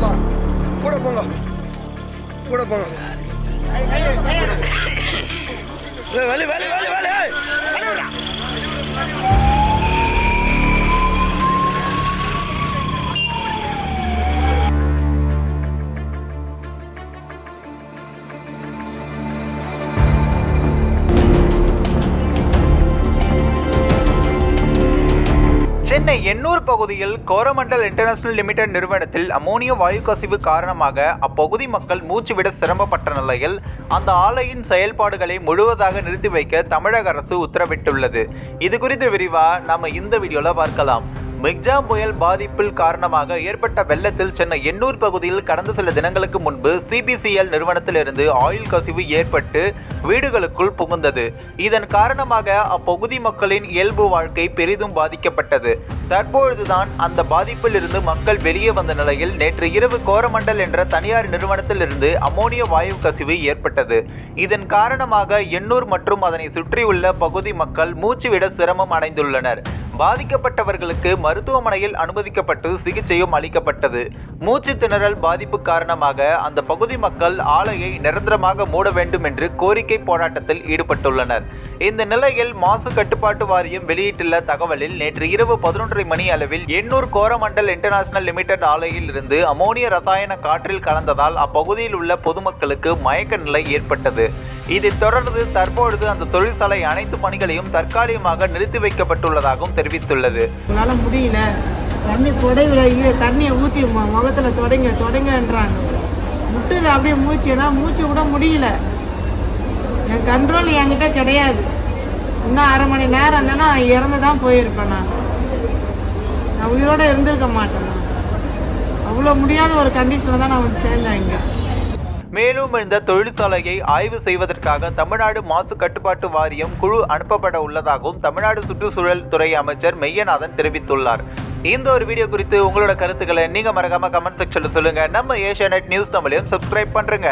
போங்கப்பா கூட போங்க. கூட போங்க. வேலை வேலை வேலை வேலை சென்னை எண்ணூர் பகுதியில் கோரமண்டல் இன்டர்நேஷனல் லிமிடெட் நிறுவனத்தில் அமோனியா வாயு கசிவு காரணமாக அப்பகுதி மக்கள் மூச்சுவிட சிரமப்பட்ட நிலையில் அந்த ஆலையின் செயல்பாடுகளை முழுவதாக நிறுத்தி வைக்க தமிழக அரசு உத்தரவிட்டுள்ளது. இது குறித்து விரிவாக நாம் இந்த வீடியோவில் பார்க்கலாம். மிக்ஜாம் புயல் பாதிப்பில் காரணமாக ஏற்பட்ட வெள்ளத்தில் சென்னை எண்ணூர் பகுதியில் கடந்த சில தினங்களுக்கு முன்பு சிபிசிஎல் நிறுவனத்திலிருந்து ஆயில் கசிவு ஏற்பட்டு வீடுகளுக்குள் புகுந்தது. இதன் காரணமாக அப்பகுதி மக்களின் இயல்பு வாழ்க்கை பெரிதும் பாதிக்கப்பட்டது. தற்பொழுதுதான் அந்த பாதிப்பில் இருந்து மக்கள் வெளியே வந்த நிலையில் நேற்று இரவு கோரமண்டல் என்ற தனியார் நிறுவனத்திலிருந்து அமோனிய வாயு கசிவு ஏற்பட்டது. இதன் காரணமாக எண்ணூர் மற்றும் அதனை சுற்றியுள்ள பகுதி மக்கள் மூச்சுவிட சிரமம் அடைந்துள்ளனர். பாதிக்கப்பட்டவர்களுக்கு மருத்துவமனையில் அனுமதிக்கப்பட்டு சிகிச்சையும் அளிக்கப்பட்டது. மூச்சு திணறல் பாதிப்பு காரணமாக அந்த பகுதி மக்கள் ஆலையை நிரந்தரமாக மூட வேண்டும் என்று கோரிக்கை போராட்டத்தில் ஈடுபட்டுள்ளனர். இந்த நிலையில் மாசு கட்டுப்பாட்டு வாரியம் வெளியிட்டுள்ள தகவலில் நேற்று இரவு பதினொன்றரை மணி அளவில் எண்ணூர் கோரமண்டல் இன்டர்நேஷனல் லிமிடெட் ஆலையில் இருந்து அமோனிய ரசாயன காற்றில் கலந்ததால் அப்பகுதியில் உள்ள பொதுமக்களுக்கு மயக்க நிலை ஏற்பட்டது. இதை தொடர்ந்து தற்பொழுது அந்த தொழிற்சாலை அனைத்து பணிகளையும் தற்காலிகமாக நிறுத்தி வைக்கப்பட்டுள்ளதாகவும் தெரிவித்துள்ளது. என்னால் முடியல. தண்ணி புடையில தண்ணியை ஊற்றி முகத்தில் தொடங்க தொடங்கன்றாங்க. முட்டுது அப்படியே மூச்சுனா மூச்சு விட முடியல. என் கண்ட்ரோல் என்கிட்ட கிடையாது. இன்னும் அரை மணி நேரம் இருந்தேன்னா நான் இறந்து தான் போயிருப்பேன் நான். நான் உயிரோடு இருந்திருக்க மாட்டேன் அவ்வளோ முடியாத ஒரு கண்டிஷனில் தான் நான் வந்து சேர்ந்தேன் இங்கே. மேலும் இந்த தொழிற்சாலையை ஆய்வு செய்வதற்காக தமிழ்நாடு மாசு கட்டுப்பாட்டு வாரியம் குழு அனுப்பப்பட உள்ளதாகவும் தமிழ்நாடு சுற்றுச்சூழல் துறை அமைச்சர் மெய்யநாதன் தெரிவித்துள்ளார். இந்த ஒரு வீடியோ குறித்து உங்களோட கருத்துக்களை நீங்க மறக்காம கமெண்ட் செக்ஷன்ல சொல்லுங்க. நம்ம ஏஷியா நியூஸ் தமிழையும் சப்ஸ்கிரைப் பண்றேங்க.